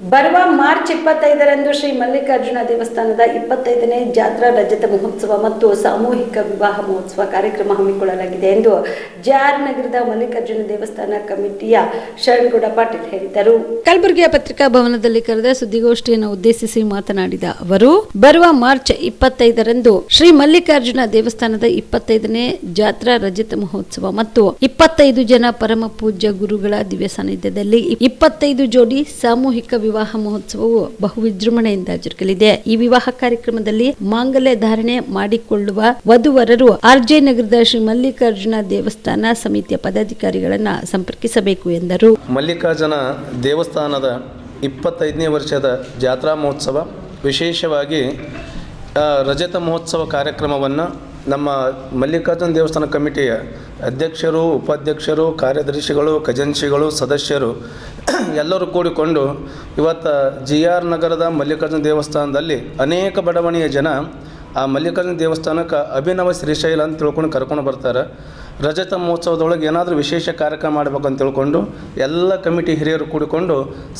ಬರುವ ಮಾರ್ಚ್ ಇಪ್ಪತ್ತೈದರಂದು ಶ್ರೀ ಮಲ್ಲಿಕಾರ್ಜುನ ದೇವಸ್ಥಾನದ ಇಪ್ಪತ್ತೈದನೇ ಜಾತ್ರಾ ರಜತ ಮಹೋತ್ಸವ ಮತ್ತು ಸಾಮೂಹಿಕ ವಿವಾಹ ಮಹೋತ್ಸವ ಕಾರ್ಯಕ್ರಮ ಹಮ್ಮಿಕೊಳ್ಳಲಾಗಿದೆ ಎಂದು ಜಾರ್ ನಗರದ ಮಲ್ಲಿಕಾರ್ಜುನ ದೇವಸ್ಥಾನ ಕಮಿಟಿಯ ಶರಣಗೌಡ ಪಾಟೀಲ್ ಹೇಳಿದರು. ಕಲಬುರಗಿಯ ಪತ್ರಿಕಾ ಭವನದಲ್ಲಿ ಕರೆದ ಸುದ್ದಿಗೋಷ್ಠಿಯನ್ನು ಉದ್ದೇಶಿಸಿ ಮಾತನಾಡಿದ ಅವರು, ಬರುವ ಮಾರ್ಚ್ ಇಪ್ಪತ್ತೈದರಂದು ಶ್ರೀ ಮಲ್ಲಿಕಾರ್ಜುನ ದೇವಸ್ಥಾನದ ಇಪ್ಪತ್ತೈದನೇ ಜಾತ್ರಾ ರಜತ ಮಹೋತ್ಸವ ಮತ್ತು ಇಪ್ಪತ್ತೈದು ಜನ ಪರಮ ಪೂಜ್ಯ ಗುರುಗಳ ದಿವ್ಯ ಸಾನ್ನಿಧ್ಯದಲ್ಲಿ ಇಪ್ಪತ್ತೈದು ಜೋಡಿ ಸಾಮೂಹಿಕ ವಿವಾಹ ಮಹೋತ್ಸವವು ಬಹು ವಿಜೃಂಭಣೆಯಿಂದ ಜರುಗಲಿದೆ ಈ ವಿವಾಹ ಕಾರ್ಯಕ್ರಮದಲ್ಲಿ ಮಾಂಗಲ್ಯ ಧಾರಣೆ ಮಾಡಿಕೊಳ್ಳುವ ವಧುವರರು ಆರ್ಜೆ ನಗರದ ಶ್ರೀ ಮಲ್ಲಿಕಾರ್ಜುನ ದೇವಸ್ಥಾನ ಸಮಿತಿಯ ಪದಾಧಿಕಾರಿಗಳನ್ನ ಸಂಪರ್ಕಿಸಬೇಕು ಎಂದರು. ಮಲ್ಲಿಕಾರ್ಜುನ ದೇವಸ್ಥಾನದ ಇಪ್ಪತ್ತೈದನೇ ವರ್ಷದ ಜಾತ್ರಾ ಮಹೋತ್ಸವ, ವಿಶೇಷವಾಗಿ ರಜತ ಮಹೋತ್ಸವ ಕಾರ್ಯಕ್ರಮವನ್ನು ನಮ್ಮ ಮಲ್ಲಿಕಾರ್ಜುನ ದೇವಸ್ಥಾನ ಕಮಿಟಿಯ ಅಧ್ಯಕ್ಷರು, ಉಪಾಧ್ಯಕ್ಷರು, ಕಾರ್ಯದರ್ಶಿಗಳು ಖಜಾನ್ಸಿಗಳು ಸದಸ್ಯರು ಎಲ್ಲರೂ ಕೂಡಿಕೊಂಡು ಇವತ್ತು ಜಿ ಆರ್ ನಗರದ ಮಲ್ಲಿಕಾರ್ಜುನ ದೇವಸ್ಥಾನದಲ್ಲಿ ಅನೇಕ ಬಡವಣಿಯ ಜನ ಆ ಮಲ್ಲಿಕಾರ್ಜುನ ದೇವಸ್ಥಾನಕ್ಕೆ ಅಭಿನವ ಶ್ರೀಶೈಲ ಅಂತ ತಿಳ್ಕೊಂಡು ಕರ್ಕೊಂಡು ಬರ್ತಾರೆ. ರಜತ ಮಹೋತ್ಸವದೊಳಗೆ ಏನಾದರೂ ವಿಶೇಷ ಕಾರ್ಯಕ್ರಮ ಮಾಡ್ಬೇಕಂತ ತಿಳ್ಕೊಂಡು ಎಲ್ಲ ಕಮಿಟಿ ಹಿರಿಯರು ಕೂಡಿಕೊಂಡು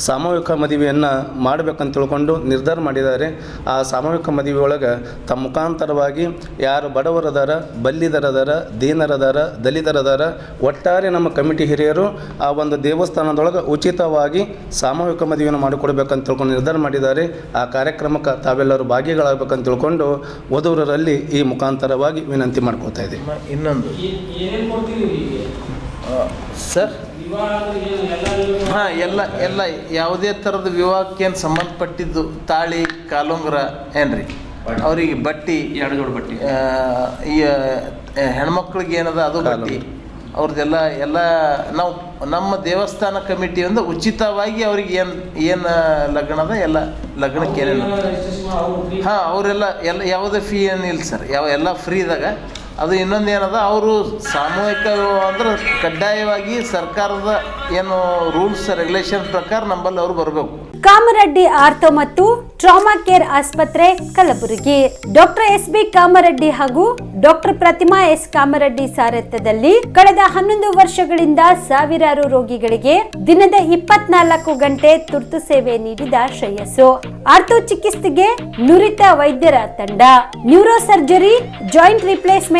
ಸಾಮೂಹಿಕ ಮದುವೆಯನ್ನು ಮಾಡಬೇಕಂತ ತಿಳ್ಕೊಂಡು ನಿರ್ಧಾರ ಮಾಡಿದ್ದಾರೆ. ಆ ಸಾಮೂಹಿಕ ಮದುವೆಯೊಳಗೆ ತಮ್ಮ ಮುಖಾಂತರವಾಗಿ ಯಾರು ಬಡವರದಾರ ಬಲ್ಲಿದರದಾರ ದೀನರದಾರ ದಲಿತರದಾರ ಒಟ್ಟಾರೆ ನಮ್ಮ ಕಮಿಟಿ ಹಿರಿಯರು ಆ ಒಂದು ದೇವಸ್ಥಾನದೊಳಗೆ ಉಚಿತವಾಗಿ ಸಾಮೂಹಿಕ ಮದುವೆಯನ್ನು ಮಾಡಿಕೊಡ್ಬೇಕಂತ ತಿಳ್ಕೊಂಡು ನಿರ್ಧಾರ ಮಾಡಿದ್ದಾರೆ. ಆ ಕಾರ್ಯಕ್ರಮಕ್ಕೆ ತಾವೆಲ್ಲರೂ ಭಾಗಿಗಳಾಗಬೇಕಂತ ತಿಳ್ಕೊಂಡು ವಧುವರರಲ್ಲಿ ಈ ಮುಖಾಂತರವಾಗಿ ವಿನಂತಿ ಮಾಡ್ಕೊತಾ ಇದ್ದೀವಿ. ಇನ್ನೊಂದು. ಸರ್? ಹಾಂ ಎಲ್ಲ ಎಲ್ಲ ಯಾವುದೇ ಥರದ ವಿವಾಹಕ್ಕೇನು ಸಂಬಂಧಪಟ್ಟಿದ್ದು? ತಾಳಿ ಕಾಲುಂಗ್ರ ಏನ್ರಿ? ಅವರಿಗೆ ಬಟ್ಟಿ ಎರಡು ಜೋಡು ಬಟ್ಟೆ ಈ ಹೆಣ್ಮಕ್ಳಿಗೆ ಏನದ ಅದು ಬಟ್ಟಿ. ಅವ್ರದ್ದೆಲ್ಲ ಎಲ್ಲ ನಾವು ನಮ್ಮ ದೇವಸ್ಥಾನ ಕಮಿಟಿ ಒಂದು ಉಚಿತವಾಗಿ ಅವ್ರಿಗೆ ಏನು ಏನು ಲಗ್ನದ ಎಲ್ಲ ಲಗ್ನಕ್ಕೆ ಏನೇನು. ಹಾಂ ಅವರೆಲ್ಲ ಎಲ್ಲ ಯಾವುದೇ ಫೀ ಏನಿಲ್ಲ ಸರ್. ಯಾವ ಎಲ್ಲ ಫ್ರೀದಾಗ ಅದು ಇನ್ನೊಂದು ಏನದ, ಅವರು ಸಾಮೂಹಿಕ ಅಂದ್ರೆ ಕಡ್ಡಾಯವಾಗಿ ಸರ್ಕಾರದ ಏನು ರೂಲ್ಸ್ ರೆಗ್ಯುಲೇಷನ್ ಪ್ರಕಾರ ನಮ್ಮಲ್ಲಿ ಅವರು ಬರಬೇಕು. ಕಾಮರೆಡ್ಡಿ ಆರ್ಥೋ ಮತ್ತು ಟ್ರಾಮಾ ಕೇರ್ ಆಸ್ಪತ್ರೆ, Kalaburagi. Doctor S B Kamareddy ಹಾಗೂ ಡಾಕ್ಟರ್ ಪ್ರತಿಮಾ ಎಸ್ ಕಾಮರೆಡ್ಡಿ ಸಾರಥ್ಯದಲ್ಲಿ ಕಳೆದ ಹನ್ನೊಂದು ವರ್ಷಗಳಿಂದ ಸಾವಿರಾರು ರೋಗಿಗಳಿಗೆ ದಿನದ ಇಪ್ಪತ್ನಾಲ್ಕು ಗಂಟೆ ತುರ್ತು ಸೇವೆ ನೀಡಿದ ಶ್ರೇಯಸ್ಸು. ಆರ್ಥೋ ಚಿಕಿತ್ಸೆಗೆ ನುರಿತ ವೈದ್ಯರ ತಂಡ. Neuro surgery joint replacement